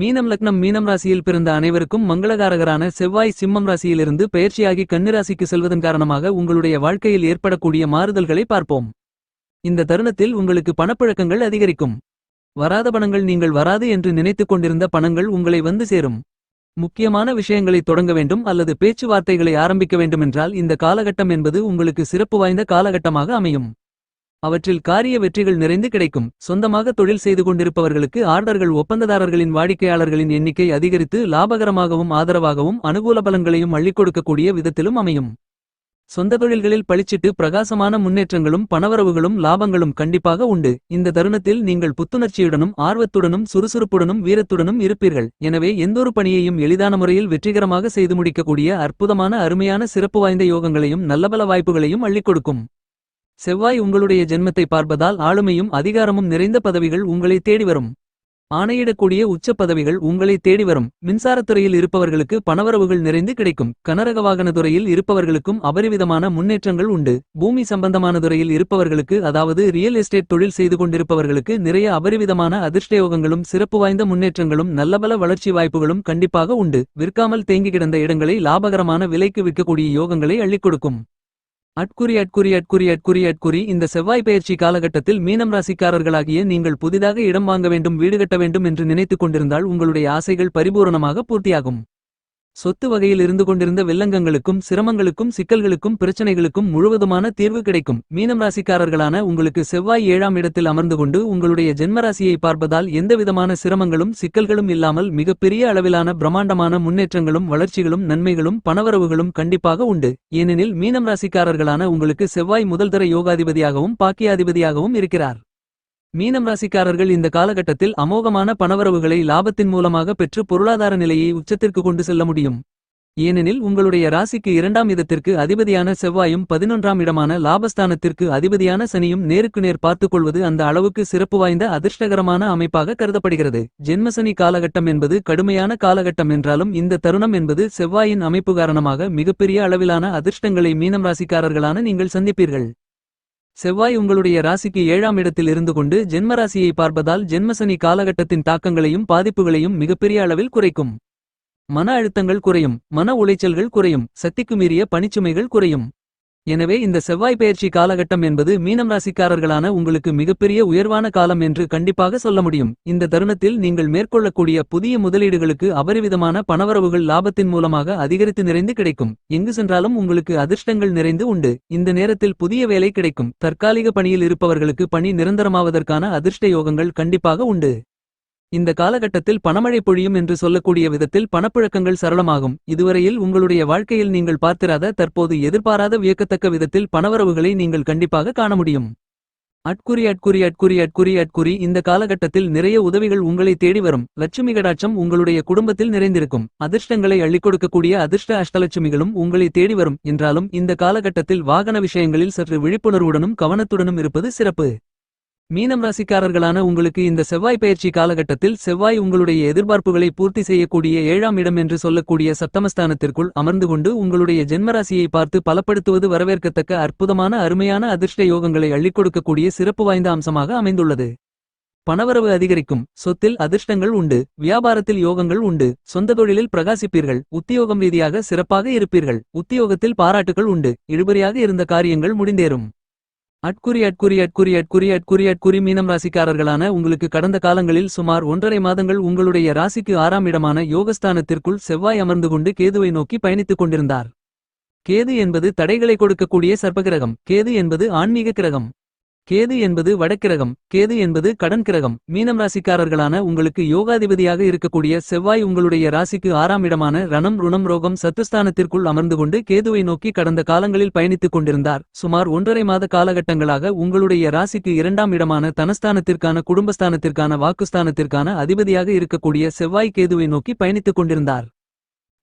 மீனம் லக்னம் மீனம் ராசியில் பிறந்த அனைவருக்கும் மங்களகாரகரான செவ்வாய் சிம்மம் ராசியிலிருந்து பெயர்ச்சியாகி கன்னிராசிக்கு செல்வதன் காரணமாக உங்களுடைய வாழ்க்கையில் ஏற்படக்கூடிய மாறுதல்களை பார்ப்போம். இந்த தருணத்தில் உங்களுக்கு பணப்பழக்கங்கள் அதிகரிக்கும். வராத பணங்கள் நீங்கள் வராது என்று நினைத்துக் கொண்டிருந்த பணங்கள் உங்களை வந்து சேரும். முக்கியமான விஷயங்களை தொடங்க வேண்டும் அல்லது பேச்சுவார்த்தைகளை ஆரம்பிக்க வேண்டுமென்றால் இந்த காலகட்டம் என்பது உங்களுக்கு சிறப்பு வாய்ந்த காலகட்டமாக அமையும். அவற்றில் காரிய வெற்றிகள் நிறைந்து கிடைக்கும். சொந்தமாக தொழில் செய்து கொண்டிருப்பவர்களுக்கு ஆர்டர்கள் ஒப்பந்ததாரர்களின் வாடிக்கையாளர்களின் எண்ணிக்கை அதிகரித்து லாபகரமாகவும் ஆதரவாகவும் அனுகூல பலன்களையும் அள்ளிக் கொடுக்கக்கூடிய விதத்திலும் அமையும். சொந்த தொழில்களில் பளிச்சிட்டு பிரகாசமான முன்னேற்றங்களும் பணவரவுகளும் லாபங்களும் கண்டிப்பாக உண்டு. இந்த தருணத்தில் நீங்கள் புத்துணர்ச்சியுடனும் ஆர்வத்துடனும் சுறுசுறுப்புடனும் வீரத்துடனும் இருப்பீர்கள். எனவே எந்தொரு பணியையும் எளிதான முறையில் வெற்றிகரமாக செய்து முடிக்கக்கூடிய அற்புதமான அருமையான சிறப்பு வாய்ந்த யோகங்களையும் நல்லபல வாய்ப்புகளையும் அள்ளிக் கொடுக்கும். செவ்வாய் உங்களுடைய ஜென்மத்தை பார்ப்பதால் ஆளுமையும் அதிகாரமும் நிறைந்த பதவிகள் உங்களை தேடி வரும். ஆணையிடக்கூடிய உச்ச பதவிகள் உங்களை தேடி வரும். மின்சாரத்துறையில் இருப்பவர்களுக்கு பணவரவுகள் நிறைந்து கிடைக்கும். கனரக வாகன துறையில் இருப்பவர்களுக்கும் அபரிவிதமான முன்னேற்றங்கள் உண்டு. பூமி சம்பந்தமான துறையில் இருப்பவர்களுக்கு அதாவது ரியல் எஸ்டேட் தொழில் செய்து கொண்டிருப்பவர்களுக்கு நிறைய அபரிவிதமான அதிர்ஷ்டயோகங்களும் சிறப்பு வாய்ந்த முன்னேற்றங்களும் நல்லபல வளர்ச்சி வாய்ப்புகளும் கண்டிப்பாக உண்டு. விற்காமல் தேங்கி கிடந்த இடங்களை லாபகரமான விலைக்கு விற்கக்கூடிய யோகங்களை அள்ளிக் கொடுக்கும். அட்குறி அட்குறி அட்குறி அட்குறி அட்குறி. இந்த செவ்வாய் பயிற்சி காலகட்டத்தில் மீனம் ராசிக்காரர்களாகிய நீங்கள் புதிதாக இடம் வாங்க வேண்டும் வீடு கட்ட வேண்டும் என்று நினைத்துக் கொண்டிருந்தால் உங்களுடைய ஆசைகள் பரிபூரணமாக பூர்த்தியாகும். சொத்து வகையில் இருந்து கொண்டிருந்த வில்லங்கங்களுக்கும் சிரமங்களுக்கும் சிக்கல்களுக்கும் பிரச்சனைகளுக்கும் முழுவதுமான தீர்வு கிடைக்கும். மீனம் ராசிக்காரர்களான உங்களுக்கு செவ்வாய் ஏழாம் இடத்தில் அமர்ந்து கொண்டு உங்களுடைய ஜென்மராசியை பார்ப்பதால் எந்தவிதமான சிரமங்களும் சிக்கல்களும் இல்லாமல் மிகப்பெரிய அளவிலான பிரம்மாண்டமான முன்னேற்றங்களும் வளர்ச்சிகளும் நன்மைகளும் பணவரவுகளும் கண்டிப்பாக உண்டு. ஏனெனில் மீனம் ராசிக்காரர்களான உங்களுக்கு செவ்வாய் முதல்தர யோகாதிபதியாகவும் பாக்கியாதிபதியாகவும் இருக்கிறார். மீனம் ராசிக்காரர்கள் இந்த காலகட்டத்தில் அமோகமான பணவரவுகளை லாபத்தின் மூலமாக பெற்று பொருளாதார நிலையை உச்சத்திற்கு கொண்டு செல்ல முடியும். ஏனெனில் உங்களுடைய ராசிக்கு இரண்டாம் இடத்திற்கு அதிபதியான செவ்வாயும் பதினொன்றாம் இடமான லாபஸ்தானத்திற்கு அதிபதியான சனியும் நேருக்கு நேர் பார்த்துக் கொள்வது அந்த அளவுக்கு சிறப்பு வாய்ந்த அதிர்ஷ்டகரமான அமைப்பாக கருதப்படுகிறது. ஜென்மசனி காலகட்டம் என்பது கடுமையான காலகட்டம் என்றாலும் இந்த தருணம் என்பது செவ்வாயின் அமைப்பு காரணமாக மிகப்பெரிய அளவிலான அதிர்ஷ்டங்களை மீனம் ராசிக்காரர்களான நீங்கள் சந்திப்பீர்கள். செவ்வாய் உங்களுடைய ராசிக்கு ஏழாம் இடத்தில் இருந்து கொண்டு ஜென்மராசியை பார்ப்பதால் ஜென்மசனி காலகட்டத்தின் தாக்கங்களையும் பாதிப்புகளையும் மிகப்பெரிய அளவில் குறைக்கும். மன அழுத்தங்கள் குறையும் மன உளைச்சல்கள் குறையும் சக்திக்கு மீறிய பணிச்சுமைகள் குறையும். எனவே இந்த செவ்வாய் பயிற்சி காலகட்டம் என்பது மீனம் ராசிக்காரர்களான உங்களுக்கு மிகப்பெரிய உயர்வான காலம் என்று கண்டிப்பாக சொல்ல முடியும். இந்த தருணத்தில் நீங்கள் மேற்கொள்ளக்கூடிய புதிய முதலீடுகளுக்கு அபரிவிதமான பணவரவுகள் லாபத்தின் மூலமாக அதிகரித்து நிறைந்து கிடைக்கும். எங்கு சென்றாலும் உங்களுக்கு அதிர்ஷ்டங்கள் நிறைந்து உண்டு. இந்த நேரத்தில் புதிய வேலை கிடைக்கும். தற்காலிக பணியில் இருப்பவர்களுக்கு பணி நிரந்தரமாவதற்கான அதிர்ஷ்ட யோகங்கள் கண்டிப்பாக உண்டு. இந்த காலகட்டத்தில் பணமழை பொழியும் என்று சொல்லக்கூடிய விதத்தில் பணப்புழக்கங்கள் சரளமாகும். இதுவரையில் உங்களுடைய வாழ்க்கையில் நீங்கள் பார்த்திராத தற்போது எதிர்பாராத வியக்கத்தக்க விதத்தில் பணவரவுகளை நீங்கள் கண்டிப்பாக காண முடியும். அட்குறி அட்குறி அட்குறி அட்குறி அட்குறி இந்த காலகட்டத்தில் நிறைய உதவிகள் உங்களை தேடி வரும். லட்சுமி கடாட்சம் உங்களுடைய குடும்பத்தில் நிறைந்திருக்கும். அதிர்ஷ்டங்களை அள்ளிக் கொடுக்கக்கூடிய அதிர்ஷ்ட அஷ்டலட்சுமிகளும் உங்களை தேடி வரும். என்றாலும் இந்த காலகட்டத்தில் வாகன விஷயங்களில் சற்று விழிப்புணர்வுடனும் கவனத்துடனும் இருப்பது சிறப்பு. மீனம் ராசிக்காரர்களான உங்களுக்கு இந்த செவ்வாய் பயிற்சி காலகட்டத்தில் செவ்வாய் உங்களுடைய எதிர்பார்ப்புகளை பூர்த்தி செய்யக்கூடிய ஏழாம் இடம் என்று சொல்லக்கூடிய சப்தமஸ்தானத்திற்குள் அமர்ந்து கொண்டு உங்களுடைய ஜென்மராசியை பார்த்து பலப்படுத்துவது வரவேற்கத்தக்க அற்புதமான அருமையான அதிர்ஷ்ட யோகங்களை அள்ளிக் கொடுக்கக்கூடிய சிறப்பு வாய்ந்த அம்சமாக அமைந்துள்ளது. பணவரவு அதிகரிக்கும் சொத்தில் அதிர்ஷ்டங்கள் உண்டு வியாபாரத்தில் யோகங்கள் உண்டு சொந்த தொழிலில் பிரகாசிப்பீர்கள் உத்தியோகம் ரீதியாக சிறப்பாக இருப்பீர்கள் உத்தியோகத்தில் பாராட்டுகள் உண்டு இழுபறியாக இருந்த காரியங்கள் முடிந்தேறும். அட்குறி அட்குறி அட்குறி அட்குறி அட்குறி அட்குறி மீனம் ராசிக்காரர்களான உங்களுக்கு கடந்த காலங்களில் சுமார் ஒன்றரை மாதங்கள் உங்களுடைய ராசிக்கு ஆறாம் இடமான யோகஸ்தானத்திற்குள் செவ்வாய் அமர்ந்து கொண்டு கேதுவை நோக்கி பயணித்துக் கொண்டிருந்தார். கேது என்பது தடைகளை கொடுக்கக்கூடிய சர்ப்பகிரகம் கேது என்பது ஆன்மீக கிரகம். கேது என்பது வடக்கிரகம் கேது என்பது கடன் கிரகம். மீனம் ராசிக்காரர்களான உங்களுக்கு யோகாதிபதியாக இருக்கக்கூடிய செவ்வாய் உங்களுடைய ராசிக்கு ஆறாம் இடமான ரணம் ருணம் ரோகம் சத்துஸ்தானத்திற்குள் அமர்ந்து கொண்டு கேதுவை நோக்கி கடந்த காலங்களில் பயணித்துக் கொண்டிருந்தார். சுமார் ஒன்றரை மாத காலகட்டங்களாக உங்களுடைய ராசிக்கு இரண்டாம் இடமான தனஸ்தானத்திற்கான குடும்பஸ்தானத்திற்கான வாக்குஸ்தானத்திற்கான அதிபதியாக இருக்கக்கூடிய செவ்வாய் கேதுவை நோக்கி பயணித்துக் கொண்டிருந்தார்.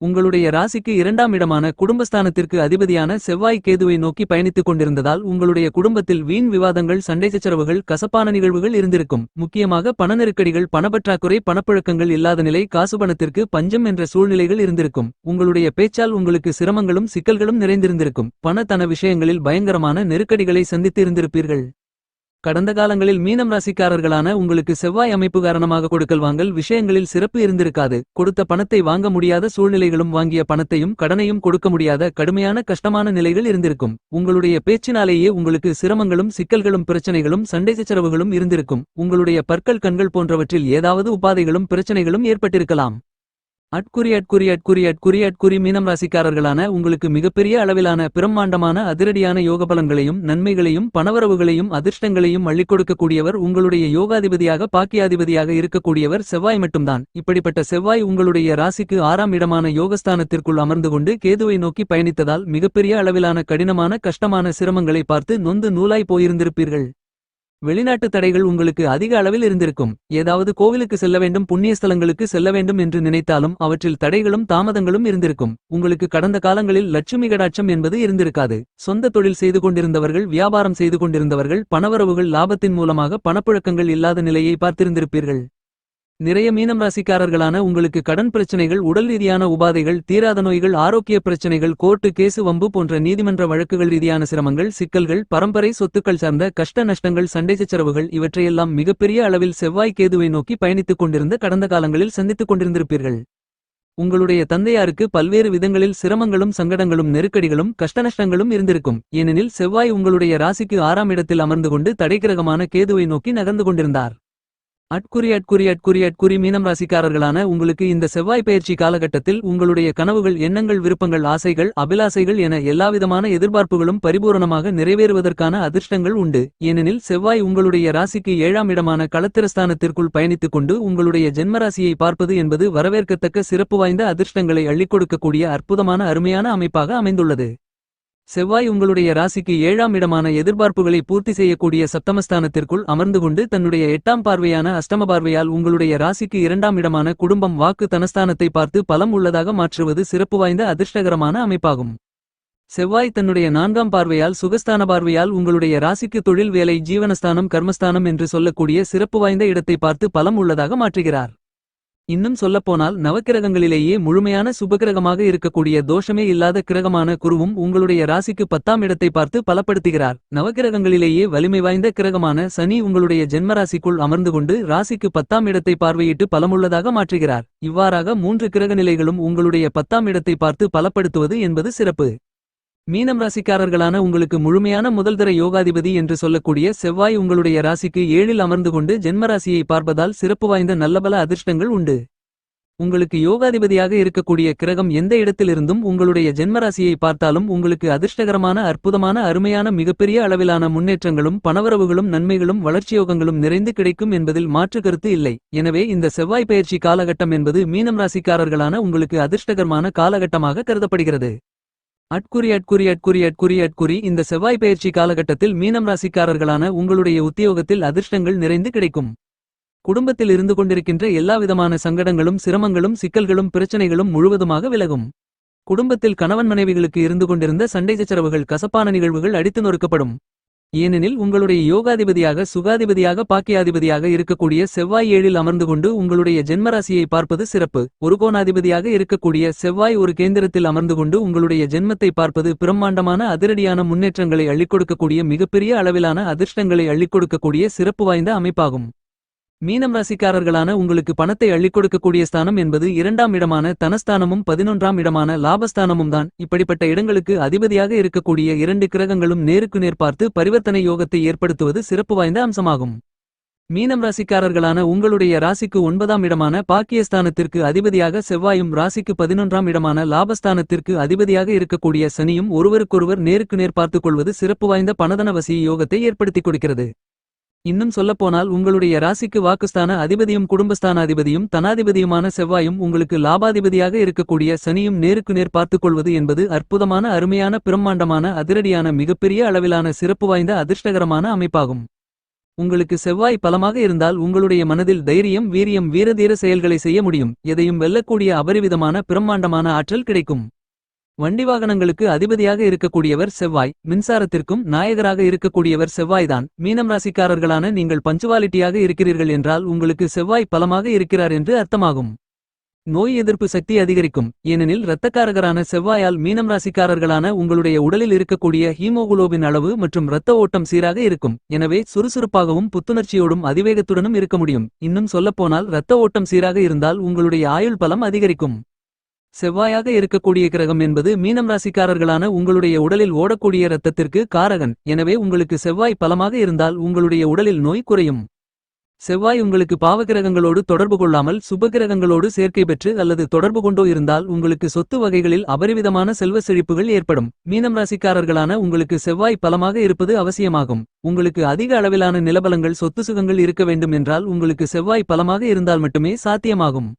உங்களுடைய ராசிக்கு இரண்டாம் இடமான குடும்பஸ்தானத்திற்கு அதிபதியான செவ்வாய் கேதுவை நோக்கி பயணித்துக் கொண்டிருந்ததால் உங்களுடைய குடும்பத்தில் வீண் விவாதங்கள் சண்டை சச்சரவுகள் கசப்பான நிகழ்வுகள் இருந்திருக்கும். முக்கியமாக பண நெருக்கடிகள் பணப்பற்றாக்குறை பணப்புழக்கங்கள் இல்லாத நிலை காசு பணத்திற்கு பஞ்சம் என்ற சூழ்நிலைகள் இருந்திருக்கும். உங்களுடைய பேச்சால் உங்களுக்கு சிரமங்களும் சிக்கல்களும் நிறைந்திருந்திருக்கும். பண தன விஷயங்களில் பயங்கரமான நெருக்கடிகளை சந்தித்து இருந்திருப்பீர்கள் கடந்த காலங்களில் மீனம் ராசிக்காரர்களான உங்களுக்கு செவ்வாய் அமைப்பு காரணமாக கொடுக்கல் வாங்கல் விஷயங்களில் சிறப்பு இருந்திருக்காது. கொடுத்த பணத்தை வாங்க முடியாத சூழ்நிலைகளும் வாங்கிய பணத்தையும் கடனையும் கொடுக்க முடியாத கடுமையான கஷ்டமான நிலைகள் இருந்திருக்கும். உங்களுடைய பேச்சினாலேயே உங்களுக்கு சிரமங்களும் சிக்கல்களும் பிரச்சனைகளும் சண்டை சச்சரவுகளும் இருந்திருக்கும். உங்களுடைய பற்கள் கண்கள் போன்றவற்றில் ஏதாவது உபாதைகளும் பிரச்சனைகளும் ஏற்பட்டிருக்கலாம். அட்குறி அட்குறி அட்குறி அட்குறி அட்குறி மீனம் ராசிக்காரர்களான உங்களுக்கு மிகப்பெரிய அளவிலான பிரம்மாண்டமான அதிரடியான யோக பலன்களையும் நன்மைகளையும் பணவரவுகளையும் அதிர்ஷ்டங்களையும் அள்ளிக் கொடுக்கக்கூடியவர் உங்களுடைய யோகாதிபதியாக பாக்கியாதிபதியாக இருக்கக்கூடியவர் செவ்வாய் மட்டும்தான். இப்படிப்பட்ட செவ்வாய் உங்களுடைய ராசிக்கு ஆறாம் இடமான யோகஸ்தானத்திற்குள் அமர்ந்து கொண்டு கேதுவை நோக்கி பயணித்ததால் மிகப்பெரிய அளவிலான கடினமான கஷ்டமான சிரமங்களை பார்த்து நொந்து நூலாய் போயிருந்திருப்பீர்கள். வெளிநாட்டு தடைகள் உங்களுக்கு அதிக அளவில் இருந்திருக்கும். ஏதாவது கோவிலுக்கு செல்ல வேண்டும் புண்ணிய ஸ்தலங்களுக்கு செல்ல வேண்டும் என்று நினைத்தாலும் அவற்றில் தடைகளும் தாமதங்களும் இருந்திருக்கும். உங்களுக்கு கடந்த காலங்களில் லட்சுமி கடாட்சம் என்பது இருந்திருக்காது. சொந்த தொழில் செய்து கொண்டிருந்தவர்கள் வியாபாரம் செய்து கொண்டிருந்தவர்கள் பணவரவுகள் லாபத்தின் மூலமாக பணப்புழக்கங்கள் இல்லாத நிலையை பார்த்திருந்திருப்பீர்கள். நிறைய மீனம் ராசிக்காரர்களான உங்களுக்கு கடன் பிரச்சனைகள் உடல் ரீதியான உபாதைகள் தீராத நோய்கள் ஆரோக்கிய பிரச்சனைகள் கோர்ட்டு கேசு வம்பு போன்ற நீதிமன்ற வழக்குகள் ரீதியான சிரமங்கள் சிக்கல்கள் பரம்பரை சொத்துக்கள் சார்ந்த கஷ்ட நஷ்டங்கள் சண்டை சச்சரவுகள் இவற்றையெல்லாம் மிகப்பெரிய அளவில் செவ்வாய் கேதுவை நோக்கி பயணித்துக் கொண்டிருந்த கடந்த காலங்களில் சந்தித்துக் கொண்டிருந்திருப்பீர்கள். உங்களுடைய தந்தையாருக்கு பல்வேறு விதங்களில் சிரமங்களும் சங்கடங்களும் நெருக்கடிகளும் கஷ்டநஷ்டங்களும் இருந்திருக்கும். ஏனெனில் செவ்வாய் உங்களுடைய ராசிக்கு ஆறாம் இடத்தில் அமர்ந்து கொண்டு தடைக்கிரகமான கேதுவை நோக்கி நகர்ந்து கொண்டிருந்தார். அட்குறி அட்குறி அட்குறி அட்குறி மீனம் ராசிக்காரர்களான உங்களுக்கு இந்த செவ்வாய் பயிற்சி காலகட்டத்தில் உங்களுடைய கனவுகள் எண்ணங்கள் விருப்பங்கள் ஆசைகள் அபிலாசைகள் என எல்லாவிதமான எதிர்பார்ப்புகளும் பரிபூரணமாக நிறைவேறுவதற்கான அதிர்ஷ்டங்கள் உண்டு. ஏனெனில் செவ்வாய் உங்களுடைய ராசிக்கு ஏழாம் இடமான களத்திரஸ்தானத்திற்குள் பயணித்துக் கொண்டு உங்களுடைய ஜென்மராசியை பார்ப்பது என்பது வரவேற்கத்தக்க சிறப்பு வாய்ந்த அதிர்ஷ்டங்களை அள்ளிக் கொடுக்கக்கூடிய அற்புதமான அருமையான அமைப்பாக அமைந்துள்ளது. செவ்வாய் உங்களுடைய ராசிக்கு ஏழாம் இடமான எதிர்பார்ப்புகளை பூர்த்தி செய்யக்கூடிய சப்தமஸ்தானத்திற்குள் அமர்ந்து கொண்டு தன்னுடைய எட்டாம் பார்வையான அஷ்டம பார்வையால் உங்களுடைய ராசிக்கு இரண்டாம் இடமான குடும்பம் வாக்கு தனஸ்தானத்தை பார்த்து பலம் உள்ளதாக மாற்றுவது சிறப்பு வாய்ந்த அதிர்ஷ்டகரமான அமைப்பாகும். செவ்வாய் தன்னுடைய நான்காம் பார்வையால் சுகஸ்தான பார்வையால் உங்களுடைய ராசிக்கு தொழில் வேலை ஜீவனஸ்தானம் கர்மஸ்தானம் என்று சொல்லக்கூடிய சிறப்பு வாய்ந்த இடத்தை பார்த்து பலம் உள்ளதாக மாற்றுகிறார். இன்னும் சொல்லப்போனால் நவக்கிரகங்களிலேயே முழுமையான சுபகிரகமாக இருக்கக்கூடிய தோஷமே இல்லாத கிரகமான குருவும் உங்களுடைய ராசிக்கு பத்தாம் இடத்தை பார்த்து பலப்படுத்துகிறார். நவக்கிரகங்களிலேயே வலிமை வாய்ந்த கிரகமான சனி உங்களுடைய ஜென்மராசிக்குள் அமர்ந்து கொண்டு ராசிக்கு பத்தாம் இடத்தை பார்வையிட்டு பலமுள்ளதாக மாற்றுகிறார். இவ்வாறாக மூன்று கிரக நிலைகளும் உங்களுடைய பத்தாம் இடத்தை பார்த்து பலப்படுத்துவது என்பது சிறப்பு. மீனம் ராசிக்காரர்களான உங்களுக்கு முழுமையான முதல்தர யோகாதிபதி என்று சொல்லக்கூடிய செவ்வாய் உங்களுடைய ராசிக்கு ஏழில் அமர்ந்து கொண்டு ஜென்மராசியை பார்ப்பதால் சிறப்பு வாய்ந்த நல்லபல அதிர்ஷ்டங்கள் உண்டு. உங்களுக்கு யோகாதிபதியாக இருக்கக்கூடிய கிரகம் எந்த இடத்திலிருந்தும் உங்களுடைய ஜென்மராசியை பார்த்தாலும் உங்களுக்கு அதிர்ஷ்டகரமான அற்புதமான அருமையான மிகப்பெரிய அளவிலான முன்னேற்றங்களும் பணவரவுகளும் நன்மைகளும் வளர்ச்சியோகங்களும் நிறைந்து கிடைக்கும் என்பதில் மாற்று கருத்து இல்லை. எனவே இந்த செவ்வாய் பயிற்சி காலகட்டம் என்பது மீனம் ராசிக்காரர்களான உங்களுக்கு அதிர்ஷ்டகரமான காலகட்டமாக கருதப்படுகிறது. அட்குறி அட்குறி அட்குறி அட்குறி அட்குறி இந்த செவ்வாய் பயிற்சி காலகட்டத்தில் மீனம் ராசிக்காரர்களான உங்களுடைய உத்தியோகத்தில் அதிர்ஷ்டங்கள் நிறைந்து கிடைக்கும். குடும்பத்தில் இருந்து கொண்டிருக்கின்ற எல்லாவிதமான சங்கடங்களும் சிரமங்களும் சிக்கல்களும் பிரச்சனைகளும் முழுவதுமாக விலகும். குடும்பத்தில் கணவன் மனைவிகளுக்கு இருந்து கொண்டிருந்த சண்டை சச்சரவுகள் கசப்பான நிகழ்வுகள் அடித்து நொறுக்கப்படும். ஏனெனில் உங்களுடைய யோகாதிபதியாக சுகாதிபதியாக பாக்கியாதிபதியாக இருக்கக்கூடிய செவ்வாய் ஏழில் அமர்ந்து கொண்டு உங்களுடைய ஜென்மராசியை பார்ப்பது சிறப்பு. ஒரு கோணாதிபதியாக இருக்கக்கூடிய செவ்வாய் ஒரு கேந்திரத்தில் அமர்ந்து கொண்டு உங்களுடைய ஜென்மத்தை பார்ப்பது பிரம்மாண்டமான அதிரடியான முன்னேற்றங்களை அள்ளிக் கொடுக்கக்கூடிய மிகப்பெரிய அளவிலான அதிர்ஷ்டங்களை அள்ளிக் கொடுக்கக்கூடிய சிறப்பு வாய்ந்த அமைப்பாகும். மீனம் ராசிக்காரர்களான உங்களுக்கு பணத்தை அள்ளிக் கொடுக்கக்கூடிய ஸ்தானம் என்பது இரண்டாம் இடமான தனஸ்தானமும் பதினொன்றாம் இடமான லாபஸ்தானமும் தான் இப்படிப்பட்ட இடங்களுக்கு அதிபதியாக இருக்கக்கூடிய இரண்டு கிரகங்களும் நேருக்கு நேர் பார்த்து பரிவர்த்தனை யோகத்தை ஏற்படுத்துவது சிறப்பு வாய்ந்த அம்சமாகும். மீனம் ராசிக்காரர்களான உங்களுடைய ராசிக்கு ஒன்பதாம் இடமான பாக்கியஸ்தானத்திற்கு அதிபதியாக செவ்வாயும் ராசிக்கு பதினொன்றாம் இடமான லாபஸ்தானத்திற்கு அதிபதியாக இருக்கக்கூடிய சனியும் ஒருவருக்கொருவர் நேருக்கு நேர் பார்த்துக் கொள்வது சிறப்பு வாய்ந்த பணதனவசி யோகத்தை ஏற்படுத்திக் கொடுக்கிறது. இன்னும் சொல்லப்போனால் உங்களுடைய ராசிக்கு வாக்குஸ்தான அதிபதியும் குடும்பஸ்தான அதிபதியும் தனாதிபதியுமான செவ்வாயும் உங்களுக்கு லாபாதிபதியாக இருக்கக்கூடிய சனியும் நேருக்கு நேர் பார்த்துக் கொள்வது என்பது அற்புதமான அருமையான பிரம்மாண்டமான அதிரடியான மிகப்பெரிய அளவிலான சிறப்பு வாய்ந்த அதிர்ஷ்டகரமான அமைப்பாகும். உங்களுக்கு செவ்வாய் பலமாக இருந்தால் உங்களுடைய மனதில் தைரியம் வீரியம் வீரதீர செயல்களை செய்ய முடியும். எதையும் வெல்லக்கூடிய அபரிவிதமான பிரம்மாண்டமான ஆற்றல் கிடைக்கும். வண்டி வாகனங்களுக்கு அதிபதியாக இருக்கக்கூடியவர் செவ்வாய் மின்சாரத்திற்கும் நாயகராக இருக்கக்கூடியவர் செவ்வாய்தான். மீனம் ராசிக்காரர்களான நீங்கள் பஞ்சுவாலிட்டியாக இருக்கிறீர்கள் என்றால் உங்களுக்கு செவ்வாய் பலமாக இருக்கிறார் என்று அர்த்தமாகும். நோய் எதிர்ப்பு சக்தி அதிகரிக்கும். ஏனெனில் இரத்தக்காரகரான செவ்வாயால் மீனம் ராசிக்காரர்களான உங்களுடைய உடலில் இருக்கக்கூடிய ஹீமோகுளோபின் அளவு மற்றும் இரத்த ஓட்டம் சீராக இருக்கும். எனவே சுறுசுறுப்பாகவும் புத்துணர்ச்சியோடும் அதிவேகத்துடனும் இருக்க முடியும். இன்னும் சொல்லப்போனால் இரத்த ஓட்டம் சீராக இருந்தால் உங்களுடைய ஆயுள் பலம் அதிகரிக்கும். செவ்வாயாக இருக்கக்கூடிய கிரகம் என்பது மீனம் ராசிக்காரர்களான உங்களுடைய உடலில் ஓடக்கூடிய இரத்தத்திற்கு காரகன். எனவே உங்களுக்கு செவ்வாய் பலமாக இருந்தால் உங்களுடைய உடலில் நோய் குறையும். செவ்வாய் உங்களுக்கு பாவகிரகங்களோடு தொடர்பு கொள்ளாமல் சுபகிரகங்களோடு சேர்க்கை பெற்று அல்லது தொடர்பு கொண்டோ இருந்தால் உங்களுக்கு சொத்து வகைகளில் அபரிவிதமான செல்வ செழிப்புகள் ஏற்படும். மீனம் ராசிக்காரர்களான உங்களுக்கு செவ்வாய் பலமாக இருப்பது அவசியமாகும். உங்களுக்கு அதிக அளவிலான நிலபலங்கள் சொத்து சுகங்கள் இருக்க வேண்டும் என்றால் உங்களுக்கு செவ்வாய் பலமாக இருந்தால் மட்டுமே சாத்தியமாகும்.